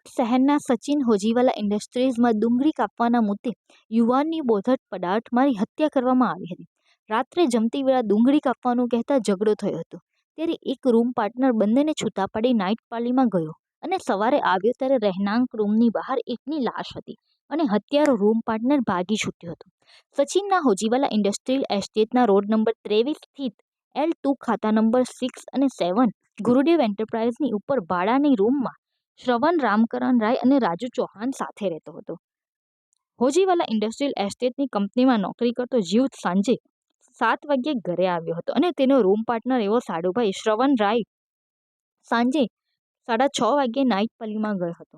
સુરત શહેરના સચિન હોજીવાલા ઇન્ડસ્ટ્રીઝમાં ડુંગળી કાપવાના મુદ્દે યુવાનની બોધટ પદાર્થ મારી હત્યા કરવામાં આવી હતી. રાત્રે જમતી વેળા ડુંગળી કાપવાનું કહેતા ઝઘડો થયો હતો. ત્યારે એક રૂમ પાર્ટનર બંનેને છૂટા પાડી નાઇટ પાર્ટીમાં ગયો અને સવારે આવ્યો ત્યારે રહેણાંક રૂમની બહાર એકની લાશ હતી અને હત્યારો રૂમ પાર્ટનર ભાગી છૂટ્યો હતો. સચિનના હોજીવાલા ઇન્ડસ્ટ્રીયલ એસ્ટેટના રોડ નંબર ત્રેવીસ સ્થિત એલ ટુ ખાતા નંબર સિક્સ અને સેવન ગુરુદેવ એન્ટરપ્રાઇઝની ઉપર ભાડાની રૂમમાં શ્રવણ, રામકરણ રાય અને રાજુ ચૌહાણ સાથે રહેતો હતો. હોજીવાલા ઇન્ડસ્ટ્રીયલ એસ્ટેટની કંપનીમાં નોકરી કરતો જીવ સાંજે સાત વાગ્યે ઘરે આવ્યો હતો અને તેનો રૂમ પાર્ટનર એવો સાડુભાઈ શ્રવણ રાય સાંજે સાડા છ વાગ્યે નાઇટ પલ્લીમાં ગયો હતો.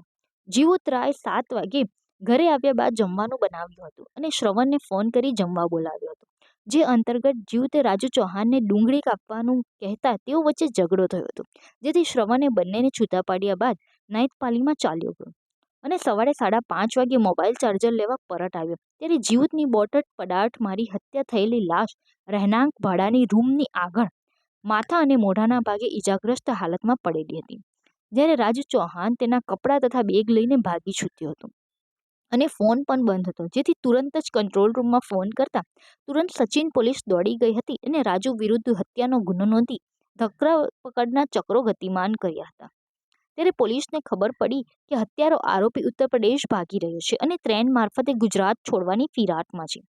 જીવુત રાય સાત વાગ્યે ઘરે આવ્યા બાદ જમવાનું બનાવ્યું હતું અને શ્રવણને ફોન કરી જમવા બોલાવ્યો હતો. જે અંતર્ગત જીવતે રાજુ ચૌહાણને ડુંગળી કાપવાનું કહેતા તેઓ વચ્ચે ઝઘડો થયો હતો. જેથી શ્રવણે બંનેને છૂટા પાડ્યા બાદ નાઇતપાલીમાં ચાલ્યો ગયો અને સવારે સાડા પાંચ વાગ્યે મોબાઈલ ચાર્જર લેવા પરત આવ્યો. ત્યારે જીવતની બોટટ પદાર્થ મારી હત્યા થયેલી લાશ, રહેણાંક ભાડાની રૂમની આગળ માથા અને મોઢાના ભાગે ઈજાગ્રસ્ત હાલતમાં પડેલી હતી. જ્યારે રાજુ ચૌહાણ તેના કપડાં તથા બેગ લઈને ભાગી છૂટ્યો હતો. અને ફોન પણ બંધ હતો. જેથી તુરંત જ કંટ્રોલ રૂમમાં ફોન કરતા તુરંત સચિન પોલીસ દોડી ગઈ હતી અને રાજુ વિરુદ્ધ હત્યાનો ગુનો નોંધી ધરપકડના ચક્રો ગતિમાન કર્યા હતા. ત્યારે પોલીસને ખબર પડી કે હત્યારો આરોપી ઉત્તર પ્રદેશ ભાગી રહ્યો છે અને ટ્રેન મારફતે ગુજરાત છોડવાની ફિરાટમાં છે.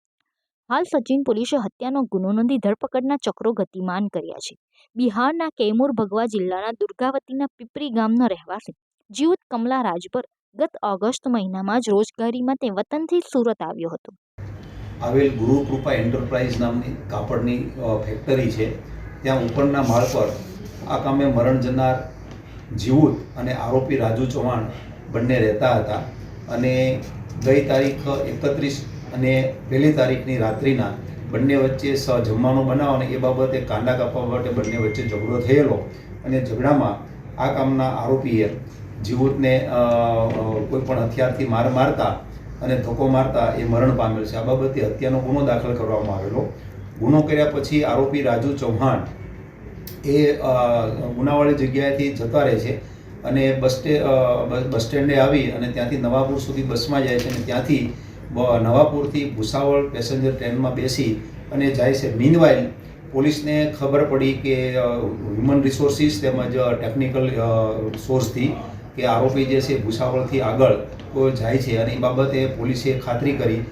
હાલ સચિન પોલીસે હત્યાનો ગુનો નોંધી ધરપકડના ચક્રો ગતિમાન કર્યા છે. બિહારના કૈમૂર ભગવા જિલ્લાના દુર્ગાવતીના પીપરી ગામનો રહેવાસી જીવત કમલા રાજભર ગત ઓગસ્ટ મહિનામાં જ રોજગારી માટે વતનથી સુરત આવ્યો હતો. આવેલ ગુરુ કૃપા એન્ટરપ્રાઇઝ નામની કાપડની ફેક્ટરી છે. ત્યાં ઉપરના માળ પર આ કામે મરણ જનાર જીવુત અને આરોપી રાજુ ચૌહાણ બંને રહેતા હતા અને ગઈ તારીખ એકત્રીસ અને પહેલી તારીખની રાત્રિના બંને વચ્ચે સ જમવાનો બનાવ અને એ બાબતે કાંડા કાપવા માટે બંને વચ્ચે ઝઘડો થયેલો અને ઝઘડામાં આ કામના આરોપીએ જીવુતને કોઈ પણ હથિયારથી માર મારતા અને ધક્કો મારતા એ મરણ પામેલ છે. આ બાબતે હત્યાનો ગુનો દાખલ કરવામાં આવેલો. ગુનો કર્યા પછી આરોપી રાજુ ચૌહાણ એ ગુનાવાળી જગ્યાએથી જતા રહે છે અને બસ સ્ટે બસ સ્ટેન્ડે આવી અને ત્યાંથી નવાપુર સુધી બસમાં જાય છે અને ત્યાંથી નવાપુરથી ભૂસાવળ પેસેન્જર ટ્રેનમાં બેસી અને જાય છે. મીનવાઇલ પોલીસને ખબર પડી કે હ્યુમન રિસોર્સિસ તેમજ ટેકનિકલ સોર્સથી કે આરોપી જે છે ભૂસાવળથી આગળ જાય છે અને એ બાબતે પોલીસે ખાતરી કરી.